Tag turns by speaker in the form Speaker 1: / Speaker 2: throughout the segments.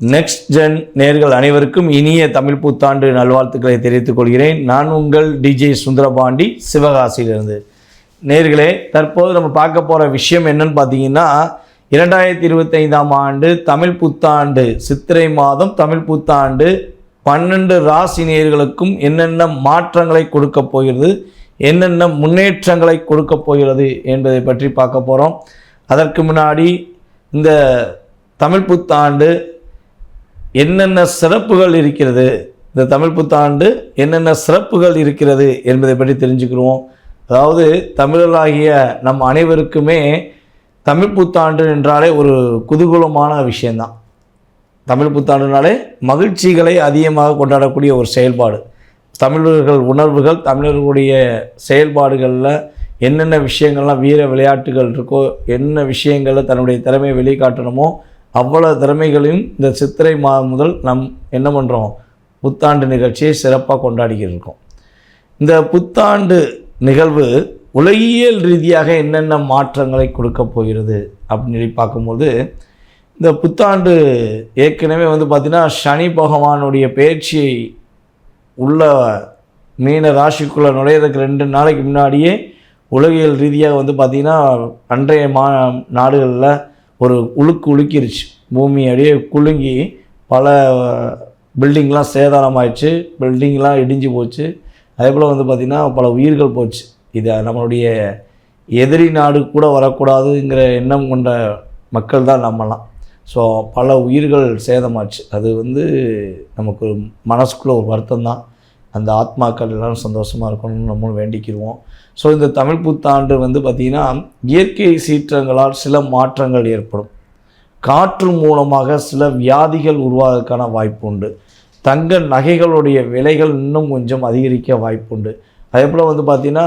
Speaker 1: Next gen நேர்கள் அனைவருக்கும் இனிய தமிழ் புத்தாண்டு நல்வாழ்த்துக்களை தெரிவித்துக் கொள்கிறேன். நான் உங்கள் டிஜே சுந்தரபாண்டி சிவகாசியிலிருந்து. நேர்களே தற்போது நம்ம பார்க்க போகிற விஷயம் என்னன்னு பார்த்தீங்கன்னா இரண்டாயிரத்தி இருபத்தைந்தாம் ஆண்டு தமிழ் புத்தாண்டு சித்திரை மாதம் தமிழ் புத்தாண்டு பன்னெண்டு ராசி நேர்களுக்கும் என்னென்ன மாற்றங்களை கொடுக்க போகிறது என்னென்ன முன்னேற்றங்களை கொடுக்க போகிறது என்பதை பற்றி பார்க்க போகிறோம் அதற்கு முன்னாடி இந்த தமிழ் புத்தாண்டு என்னென்ன சிறப்புகள் இருக்கிறது? இந்த தமிழ் புத்தாண்டு என்னென்ன சிறப்புகள் இருக்கிறது என்பதை பற்றி தெரிஞ்சுக்கிறோம் அதாவது தமிழர்களாகிய நம் அனைவருக்குமே தமிழ் புத்தாண்டு என்றாலே ஒரு குதூகூலமான விஷயந்தான். தமிழ் புத்தாண்டுனாலே மகிழ்ச்சிகளை அதிகமாக கொண்டாடக்கூடிய ஒரு செயல்பாடு. தமிழர்கள் உணர்வுகள் தமிழர்களுடைய செயல்பாடுகளில் என்னென்ன விஷயங்கள்லாம் வீர விளையாட்டுகள் இருக்கோ என்ன விஷயங்களில் தன்னுடைய திறமையை வெளிக்காட்டணுமோ அவ்வளோ திறமைகளையும் இந்த சித்திரை மாதம் முதல் நம் என்ன பண்ணுறோம் புத்தாண்டு நிகழ்ச்சியை சிறப்பாக கொண்டாடிக்கிட்டு இருக்கோம். இந்த புத்தாண்டு நிகழ்வு உலகியல் ரீதியாக என்னென்ன மாற்றங்களை கொடுக்க போகிறது அப்படின்னு சொல்லி பார்க்கும்போது இந்த புத்தாண்டு ஏற்கனவே வந்து பார்த்திங்கன்னா சனி பகவானுடைய பயிற்சியை உள்ள மீன ராசிக்குள்ளே நுழையிறதுக்கு ரெண்டு நாளைக்கு முன்னாடியே உலகியல் ரீதியாக வந்து பார்த்திங்கன்னா அன்றைய மா நாடுகளில் ஒரு உழுக்கு உழுக்கிருச்சு. பூமி அப்படியே குலுங்கி பல பில்டிங்லாம் சேதாரமாயிடுச்சு. பில்டிங்லாம் இடிஞ்சு போச்சு. அதே போல் வந்து பார்த்திங்கன்னா பல உயிர்கள் போச்சு. இது நம்மளுடைய எதிரி நாடு கூட வரக்கூடாதுங்கிற எண்ணம் கொண்ட மக்கள் தான் நம்மலாம். ஸோ பல உயிர்கள் சேதமாச்சு. அது வந்து நமக்கு மனசுக்குள்ளே ஒரு வருத்தம் தான். அந்த ஆத்மாக்கள் எல்லாம் சந்தோஷமாக இருக்கணும்னு நம்மளும் வேண்டிக்கிடுவோம் ஸோ இந்த தமிழ் புத்தாண்டு வந்து பார்த்திங்கன்னா இயற்கை சீற்றங்களால் சில மாற்றங்கள் ஏற்படும். காற்று மூலமாக சில வியாதிகள் உருவாவதற்கான வாய்ப்பு உண்டு. தங்க நகைகளுடைய விலைகள் இன்னும் கொஞ்சம் அதிகரிக்க வாய்ப்புண்டு அதே போல் வந்து பார்த்திங்கன்னா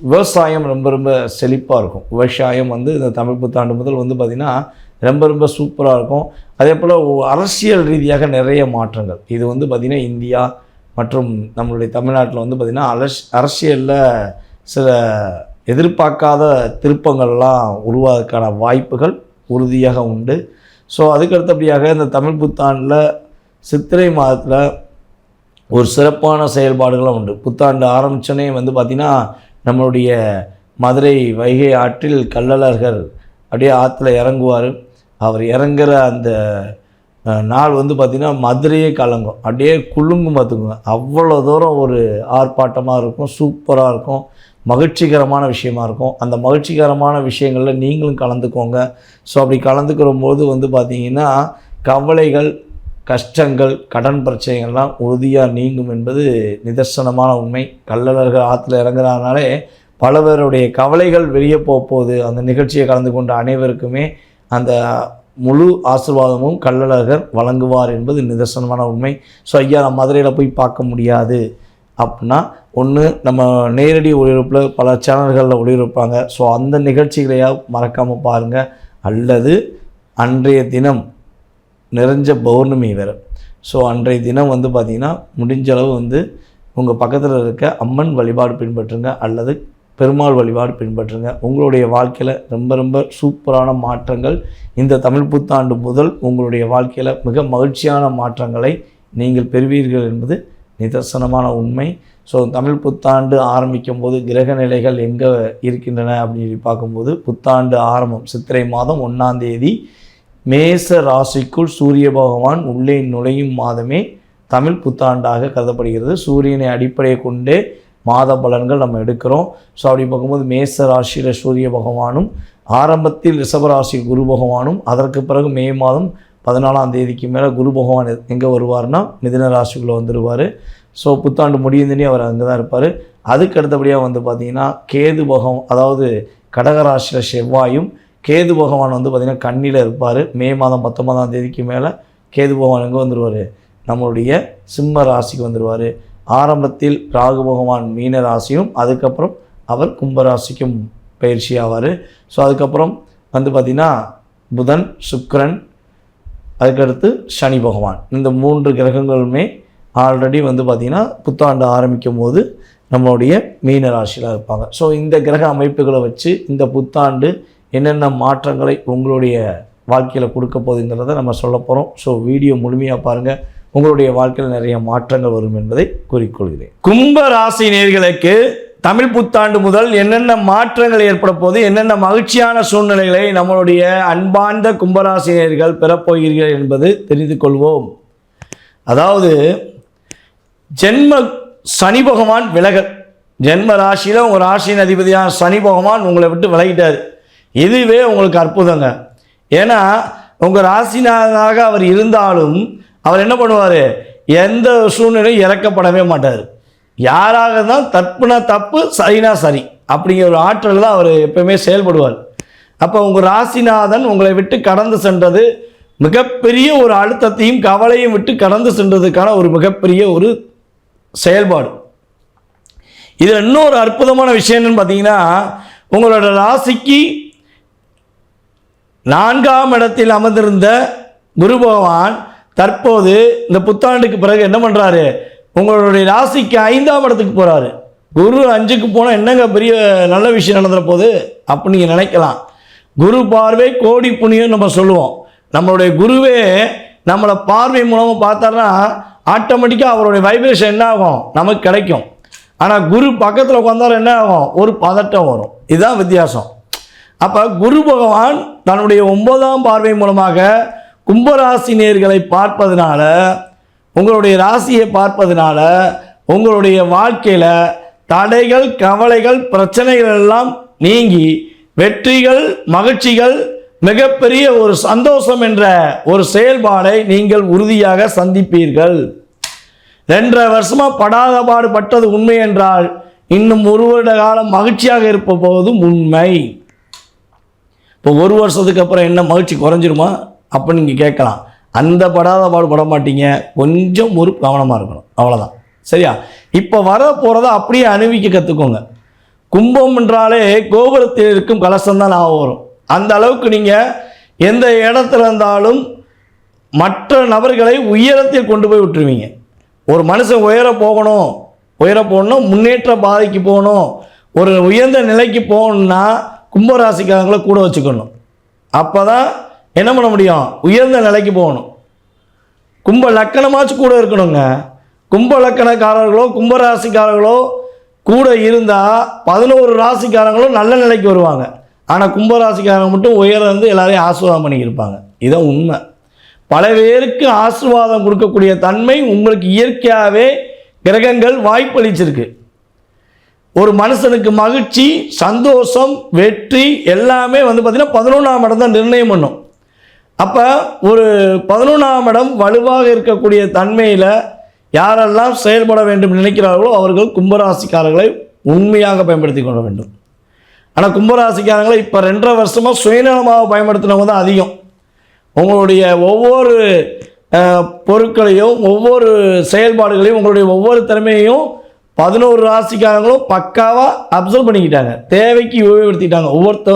Speaker 1: விவசாயம் ரொம்ப ரொம்ப செழிப்பாக இருக்கும். விவசாயம் வந்து இந்த தமிழ் புத்தாண்டு முதல் வந்து பார்த்திங்கன்னா ரொம்ப ரொம்ப சூப்பராக இருக்கும். அதே போல் அரசியல் ரீதியாக நிறைய மாற்றங்கள். இது வந்து பார்த்திங்கன்னா இந்தியா மற்றும் நம்மளுடைய தமிழ்நாட்டில் வந்து பார்த்திங்கன்னா அரஸ் அரசியலில் சில எதிர்பார்க்காத திருப்பங்கள்லாம் உருவாவதற்கான வாய்ப்புகள் உறுதியாக உண்டு. ஸோ அதுக்கு அடுத்தபடியாக இந்த தமிழ் புத்தாண்டில் சித்திரை மாதத்தில் ஒரு சிறப்பான செயல்பாடுகளும் உண்டு. புத்தாண்டு ஆரம்பித்தோன்னே வந்து பார்த்திங்கன்னா நம்மளுடைய மதுரை வைகை ஆற்றில் கள்ளழகர் அப்படியே ஆற்றுல இறங்குவார். அவர் இறங்குற அந்த நாள் வந்து பார்த்திங்கன்னா மதுரையே கலங்கும். அப்படியே குலுங்கும் பார்த்துக்குங்க அவ்வளோ தூரம் ஒரு ஆர்ப்பாட்டமாக இருக்கும் சூப்பராக இருக்கும் மகிழ்ச்சிகரமான விஷயமா இருக்கும். அந்த மகிழ்ச்சிகரமான விஷயங்களில் நீங்களும் கலந்துக்கோங்க. ஸோ அப்படி கலந்துக்கிற போது வந்து பார்த்திங்கன்னா கவலைகள் கஷ்டங்கள் கடன் பிரச்சனைகள்லாம் உறுதியாக நீங்கும் என்பது நிதர்சனமான உண்மை. கள்ளழகர் ஆற்றுல இறங்குறதுனாலே பல பேருடைய கவலைகள் வெளியே போக போகுது. அந்த நிகழ்ச்சியை கலந்து கொண்ட அனைவருக்குமே அந்த முழு ஆசீர்வாதமும் கள்ளழகர் வழங்குவார் என்பது நிதர்சனமான உண்மை. ஸோ ஐயா நம்ம மதுரையில் போய் பார்க்க முடியாது. அப்படின்னா ஒன்று நம்ம நேரடி ஒளிபரப்பில் பல சேனல்களில் ஒளிபரப்பாங்க. ஸோ அந்த நிகழ்ச்சிகளையாக மறக்காமல் பாருங்கள் அல்லது அன்றைய தினம் நிறைஞ்ச பௌர்ணமி வேறு. ஸோ அன்றைய தினம் வந்து பார்த்திங்கன்னா முடிஞ்சளவு வந்து உங்கள் பக்கத்தில் இருக்க அம்மன் வழிபாடு பின்பற்றுங்க. அல்லது பெருமாள் வழிபாடு பின்பற்றுங்க. உங்களுடைய வாழ்க்கையில் ரொம்ப ரொம்ப சூப்பரான மாற்றங்கள். இந்த தமிழ் புத்தாண்டு முதல் உங்களுடைய வாழ்க்கையில் மிக மகிழ்ச்சியான மாற்றங்களை நீங்கள் பெறுவீர்கள் என்பது நிதர்சனமான உண்மை. ஸோ தமிழ் புத்தாண்டு ஆரம்பிக்கும் போது கிரக நிலைகள் எங்கே இருக்கின்றன அப்படின்னு சொல்லி பார்க்கும்போது புத்தாண்டு ஆரம்பம் சித்திரை மாதம் ஒன்றாம் தேதி. மேச ராசிக்குள் சூரிய பகவான் உள்ளே நுழையும் மாதமே தமிழ் புத்தாண்டாக கருதப்படுகிறது. சூரியனை அடிப்படையை கொண்டே மாத பலன்கள் நம்ம எடுக்கிறோம். ஸோ அப்படி பார்க்கும்போது மேச ராசியில் சூரிய பகவானும் ஆரம்பத்தில் ரிஷபராசி குரு பகவானும் அதற்கு பிறகு மே மாதம் பதினாலாம் தேதிக்கு மேலே குரு பகவான் எங்கே வருவார்னா மிதின ராசிக்குள்ளே வந்துடுவார் ஸோ புத்தாண்டு முடியுதுனே அவர் அங்கே தான் இருப்பார். அதுக்கு அடுத்தபடியாக வந்து பார்த்திங்கன்னா கேது பகவான் அதாவது கடகராசியில் செவ்வாயும் கேது பகவான் வந்து பார்த்திங்கன்னா கண்ணியில் இருப்பார். மே மாதம் பத்தொன்பதாம் தேதிக்கு மேலே கேது பகவான் எங்கே வந்துடுவார் நம்மளுடைய சிம்ம ராசிக்கு வந்துடுவார் ஆரம்பத்தில் ராகு பகவான் மீன ராசியும் அதுக்கப்புறம் அவர் கும்பராசிக்கும் பயிற்சி ஆவார். ஸோ அதுக்கப்புறம் வந்து பார்த்திங்கன்னா புதன் சுக்ரன் அதுக்கடுத்து சனி பகவான். இந்த மூன்று கிரகங்களுமே ஆல்ரெடி வந்து பார்த்திங்கன்னா புத்தாண்டு ஆரம்பிக்கும் போது நம்மளுடைய மீன ராசியில் இருப்பாங்க. ஸோ இந்த கிரக அமைப்புகளை வச்சு இந்த புத்தாண்டு என்னென்ன மாற்றங்களை உங்களுடைய வாழ்க்கையில் கொடுக்க போகுதுங்கிறத நம்ம சொல்ல போகிறோம் ஸோ வீடியோ முழுமையாக பாருங்கள் உங்களுடைய வாழ்க்கையில் நிறைய மாற்றங்கள் வரும் என்பதை குறிக்கொள்கிறேன். கும்ப ராசி நேர்களுக்கு தமிழ் புத்தாண்டு முதல் என்னென்ன மாற்றங்கள் ஏற்பட போது என்னென்ன மகிழ்ச்சியான சூழ்நிலைகளை நம்மளுடைய அன்பார்ந்த கும்பராசினியர்கள் பெறப்போகிறீர்கள் என்பது தெரிந்து கொள்வோம். அதாவது ஜென்ம சனி பகவான் விலகல். ஜென்ம ராசியில் உங்கள் ராசியின் அதிபதியான சனி பகவான் உங்களை விட்டு விலகிட்டார். இதுவே உங்களுக்கு அற்புதங்க. ஏன்னா உங்கள் ராசினாக அவர் இருந்தாலும் அவர் என்ன பண்ணுவார்? எந்த சூழ்நிலையும் இறக்கப்படவே மாட்டார். யாராக தான் தப்புனா தப்பு சரினா சரி. அப்படிங்கிற ஒரு ஆற்றல் தான் அவர் எப்பயுமே செயல்படுவார். அப்போ உங்கள் ராசிநாதன் உங்களை விட்டு கடந்து சென்றது மிகப்பெரிய ஒரு அழுத்தத்தையும் கவலையும் விட்டு கடந்து சென்றதுக்கான ஒரு மிகப்பெரிய ஒரு செயல்பாடு. இதில் இன்னொரு அற்புதமான விஷயம் என்னன்னு பார்த்தீங்கன்னா உங்களோட ராசிக்கு நான்காம் இடத்தில் அமர்ந்திருந்த குரு பகவான் தற்போது இந்த புத்தாண்டுக்கு பிறகு என்ன பண்ணுறாரு உங்களுடைய ராசிக்கு ஐந்தாம் இடத்துக்கு போகிறாரு குரு அஞ்சுக்கு போனால் என்னங்க பெரிய நல்ல விஷயம் நடந்துற போது? அப்படி நீங்கள் நினைக்கலாம். குரு பார்வை கோடி புண்ணியம் நம்ம சொல்லுவோம். நம்மளுடைய குருவே நம்மளை பார்வை மூலமாக பார்த்தாருன்னா ஆட்டோமேட்டிக்காக அவருடைய வைப்ரேஷன் என்ன ஆகும்? நமக்கு கிடைக்கும். ஆனால் குரு பக்கத்தில் உட்காந்தாலும் என்ன ஆகும்? ஒரு பதட்டம் வரும். இதுதான் வித்தியாசம். அப்போ குரு பகவான் தன்னுடைய ஒன்பதாம் பார்வை மூலமாக கும்பராசி நேர்களை பார்ப்பதனால உங்களுடைய ராசியை பார்ப்பதனால உங்களுடைய வாழ்க்கையில் தடைகள் கவலைகள் பிரச்சனைகள் எல்லாம் நீங்கி வெற்றிகள் மகிழ்ச்சிகள் மிகப்பெரிய ஒரு சந்தோஷம் என்ற ஒரு செயல்பாடை நீங்கள் உறுதியாக சந்திப்பீர்கள். ரெண்டரை வருஷமாக படாத பாடுபட்டது உண்மை என்றால் இன்னும் ஒரு வருட காலம் மகிழ்ச்சியாக இருப்ப போவதும் உண்மை. இப்போ ஒரு வருஷத்துக்கு அப்புறம் என்ன மகிழ்ச்சி குறைஞ்சிருமா? அப்போ நீங்கள் கேட்கலாம். அந்த படாத பாடு பட மாட்டீங்க. கொஞ்சம் ஒரு கவனமாக இருக்கணும். அவ்வளோதான் சரியா? இப்போ வர போகிறத அப்படியே அணிவிக்க கற்றுக்கோங்க கும்பம் என்றாலே கோபுரத்தில் இருக்கும் கலசம் தான் ஞாபகம் வரும். அந்த அளவுக்கு நீங்கள் எந்த இடத்துல இருந்தாலும் மற்ற நபர்களை உயரத்தில் கொண்டு போய் விட்டுருவீங்க. ஒரு மனுஷன் உயர போகணும். உயர போகணும் முன்னேற்ற பாதைக்கு போகணும். ஒரு உயர்ந்த நிலைக்கு போகணும்னா கும்பராசிக்காரங்களை கூட வச்சுக்கணும். அப்போ தான் என்ன பண்ண முடியும்? உயர்ந்த நிலைக்கு போகணும். கும்ப லக்கணமாச்சும் கூட இருக்கணுங்க. கும்ப லக்கணக்காரர்களோ கும்பராசிக்காரர்களோ கூட இருந்தால் பதினோரு ராசிக்காரங்களும் நல்ல நிலைக்கு வருவாங்க. ஆனால் கும்பராசிக்காரங்க மட்டும் உயர வந்து எல்லாரையும் ஆசீர்வாதம் பண்ணியிருப்பாங்க இதான் உண்மை. பல பேருக்கு ஆசீர்வாதம் கொடுக்கக்கூடிய தன்மை உங்களுக்கு இயற்கையாகவே கிரகங்கள் வாய்ப்பளிச்சிருக்கு. ஒரு மனுஷனுக்கு மகிழ்ச்சி சந்தோஷம் வெற்றி எல்லாமே வந்து பார்த்திங்கன்னா பதினொன்றாம் இடம் தான் நிர்ணயம் பண்ணும். அப்போ ஒரு பதினொன்றாம் இடம் வலுவாக இருக்கக்கூடிய தன்மையில் யாரெல்லாம் செயல்பட வேண்டும் நினைக்கிறார்களோ அவர்கள் கும்பராசிக்காரர்களை உண்மையாக பயன்படுத்தி கொள்ள வேண்டும். ஆனால் கும்பராசிக்காரங்களை இப்போ ரெண்டரை வருஷமாக சுயநலமாக பயன்படுத்தினவங்க தான் அதிகம். உங்களுடைய ஒவ்வொரு பொருட்களையும் ஒவ்வொரு செயல்பாடுகளையும் உங்களுடைய ஒவ்வொரு திறமையையும் பதினோரு ராசிக்காரங்களும் பக்காவாக அப்சர்வ் பண்ணிக்கிட்டாங்க. தேவைக்கு உபயோகப்படுத்திட்டாங்க. ஒவ்வொருத்த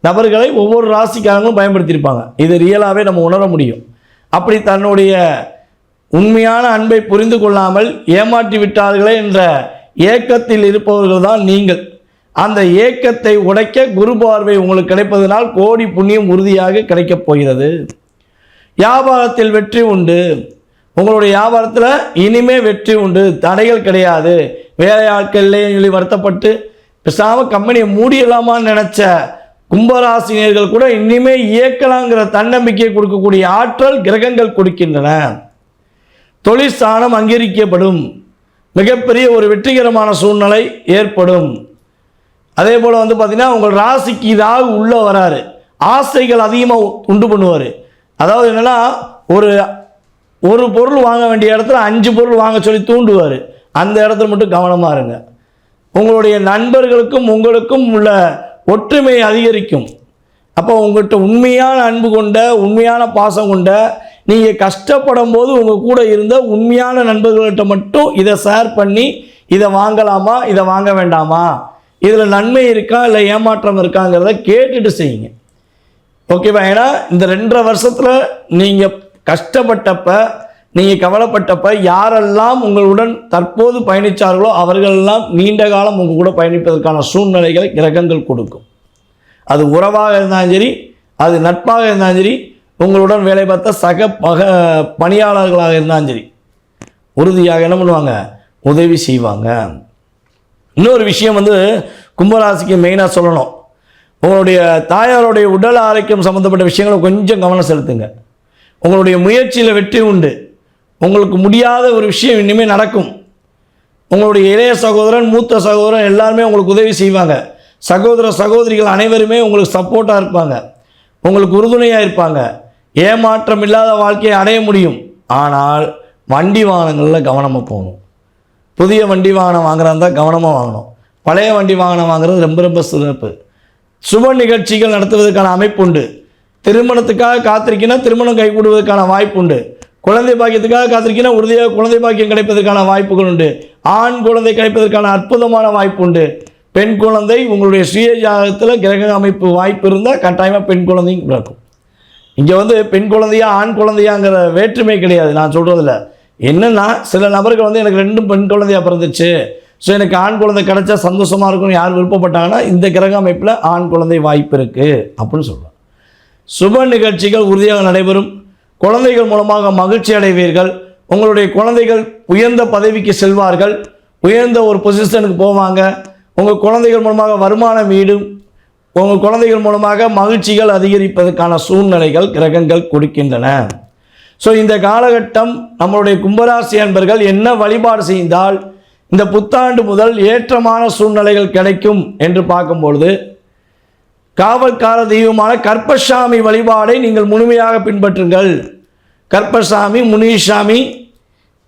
Speaker 1: நபர்களை ஒவ்வொரு ராசிக்காரங்களும் பயன்படுத்தியிருப்பாங்க. இது ரியலாகவே நம்ம உணர முடியும். அப்படி தன்னுடைய உண்மையான அன்பை புரிந்து கொள்ளாமல் ஏமாற்றி விட்டார்களே என்ற ஏக்கத்தில் இருப்பவர்கள் தான் நீங்கள். அந்த ஏக்கத்தை உடைக்க குரு பார்வை உங்களுக்கு கிடைப்பதனால் கோடி புண்ணியம் உறுதியாக கிடைக்கப் போகிறது. வியாபாரத்தில் வெற்றி உண்டு. உங்களுடைய வியாபாரத்தில் இனிமே வெற்றி உண்டு. தடைகள் கிடையாது. வேலை இல்லைன்னு சொல்லி வருத்தப்பட்டு பேசாமல் கம்பெனியை மூடிடலாமான்னு நினச்ச கும்பராசினியர்கள் கூட இனிமே இயக்கலாங்கிற தன்னம்பிக்கை கொடுக்கக்கூடிய ஆற்றல் கிரகங்கள் கொடுக்கின்றன. தொழிற்சானம் அங்கீகரிக்கப்படும். மிகப்பெரிய ஒரு வெற்றிகரமான சூழ்நிலை ஏற்படும். அதே போல் வந்து பார்த்திங்கன்னா உங்கள் ராசிக்கு இதாக உள்ளே வராரு. ஆசைகள் அதிகமாக உண்டு பண்ணுவார். அதாவது என்னென்னா ஒரு ஒரு பொருள் வாங்க வேண்டிய இடத்துல அஞ்சு பொருள் வாங்க சொல்லி தூண்டுவார். அந்த இடத்துல மட்டும் கவனமாக இருங்க. உங்களுடைய நண்பர்களுக்கும் உங்களுக்கும் உள்ள ஒற்றுமை அதிகரிக்கும். அப்போ உங்கள்கிட்ட உண்மையான அன்பு கொண்ட உண்மையான பாசம் கொண்ட நீங்கள் கஷ்டப்படும் போது உங்கள் கூட இருந்த உண்மையான நண்பர்கள்கிட்ட மட்டும் இதை ஷேர் பண்ணி இதை வாங்கலாமா இதை வாங்க வேண்டாமா? இதில் நன்மை இருக்கா இல்லை ஏமாற்றம் இருக்காங்கிறத கேட்டுட்டு செய்யுங்க. ஓகேவா ஏன்னா இந்த ரெண்டரை வருஷத்தில் நீங்கள் கஷ்டப்பட்டப்போ நீங்கள் கவலைப்பட்டப்ப யாரெல்லாம் உங்களுடன் தற்போது பயணித்தார்களோ அவர்களெல்லாம் நீண்ட காலம் உங்கள் கூட பயணிப்பதற்கான சூழ்நிலைகளை கிரகங்கள் கொடுக்கும். அது உறவாக இருந்தாலும் சரி அது நட்பாக இருந்தாலும் சரி உங்களுடன் வேலை பார்த்த சக பக பணியாளர்களாக இருந்தாலும் சரி உறுதியாக என்ன பண்ணுவாங்க? உதவி செய்வாங்க. இன்னொரு விஷயம் வந்து கும்பராசிக்கு மெயினாக சொல்லணும். உங்களுடைய தாயாருடைய உடல் ஆரோக்கியம் சம்மந்தப்பட்ட விஷயங்களை கொஞ்சம் கவனம் செலுத்துங்க. உங்களுடைய முயற்சியில் வெற்றி உண்டு. உங்களுக்கு முடியாத ஒரு விஷயம் இனிமேல் நடக்கும். உங்களுடைய இளைய சகோதரன் மூத்த சகோதரன் எல்லாருமே உங்களுக்கு உதவி செய்வாங்க. சகோதர சகோதரிகள் அனைவருமே உங்களுக்கு சப்போர்ட்டாக இருப்பாங்க. உங்களுக்கு உறுதுணையாக இருப்பாங்க. ஏமாற்றம் இல்லாத வாழ்க்கையை அடைய முடியும். ஆனால் வண்டி வாகனங்களில் கவனமாக போகணும். புதிய வண்டி வாகனம் வாங்குறதா கவனமாக வாங்கணும். பழைய வண்டி வாகனம் வாங்குறது ரொம்ப ரொம்ப சிறப்பு. சுப நிகழ்ச்சிகள் நடத்துவதற்கான அமைப்பு உண்டு. திருமணத்துக்காக காத்திருக்கினா திருமணம் கைகூடுவதற்கான வாய்ப்பு உண்டு. குழந்தை பாக்கியத்துக்காக காத்திருக்கினா உறுதியாக குழந்தை பாக்கியம் கிடைப்பதற்கான வாய்ப்புகள் உண்டு. ஆண் குழந்தை கிடைப்பதற்கான அற்புதமான வாய்ப்பு உண்டு. பெண் குழந்தை உங்களுடைய சுய ஜாதகத்தில் கிரக அமைப்பு வாய்ப்பு இருந்தால் கட்டாயமாக பெண் குழந்தையும் பிறக்கும் இங்கே வந்து பெண் குழந்தையா ஆண் குழந்தையாங்கிற வேற்றுமை கிடையாது. நான் சொல்கிறதில்ல என்னென்னா சில நபர்கள் வந்து எனக்கு ரெண்டும் பெண் குழந்தையா பிறந்துச்சு. ஸோ எனக்கு ஆண் குழந்தை கிடைச்சா சந்தோஷமாக இருக்கும்னு யார் விருப்பப்பட்டாங்கன்னா இந்த கிரக அமைப்பில் ஆண் குழந்தை வாய்ப்பு இருக்குது அப்படின்னு சொல்கிறோம் சுப நிகழ்ச்சிகள் உறுதியாக நடைபெறும். குழந்தைகள் மூலமாக மகிழ்ச்சி அடைவீர்கள். உங்களுடைய குழந்தைகள் உயர்ந்த பதவிக்கு செல்வார்கள். உயர்ந்த ஒரு பொசிஷனுக்கு போவாங்க. உங்கள் குழந்தைகள் மூலமாக வருமானம் ஈடும். உங்கள் குழந்தைகள் மூலமாக மகிழ்ச்சிகள் அதிகரிப்பதற்கான சூழ்நிலைகள் கிரகங்கள் கொடுக்கின்றன. ஸோ இந்த காலகட்டம் நம்மளுடைய கும்பராசி அன்பர்கள் என்ன வழிபாடு செய்தால் இந்த புத்தாண்டு முதல் ஏற்றமான சூழ்நிலைகள் கிடைக்கும் என்று பார்க்கும்பொழுது காவல்கார தெய்வமான கற்பசாமி வழிபாடை நீங்கள் முழுமையாக பின்பற்றுங்கள். கற்பசாமி முனிசாமி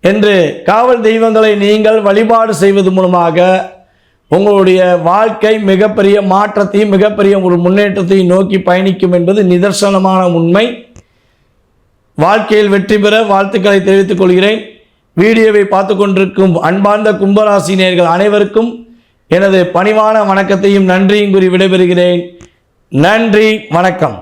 Speaker 1: என்று காவல் தெய்வங்களை நீங்கள் வழிபாடு செய்வது மூலமாக உங்களுடைய வாழ்க்கை மிகப்பெரிய மாற்றத்தையும் மிகப்பெரிய ஒரு முன்னேற்றத்தையும் நோக்கி பயணிக்கும் என்பது நிதர்சனமான உண்மை. வாழ்க்கையில் வெற்றி பெற வாழ்த்துக்களை தெரிவித்துக் கொள்கிறேன். வீடியோவை பார்த்து கொண்டிருக்கும் அன்பார்ந்த கும்பராசினியர்கள் அனைவருக்கும் எனது பணிவான வணக்கத்தையும் நன்றியும் கூறி விடைபெறுகிறேன். நன்றி வணக்கம்.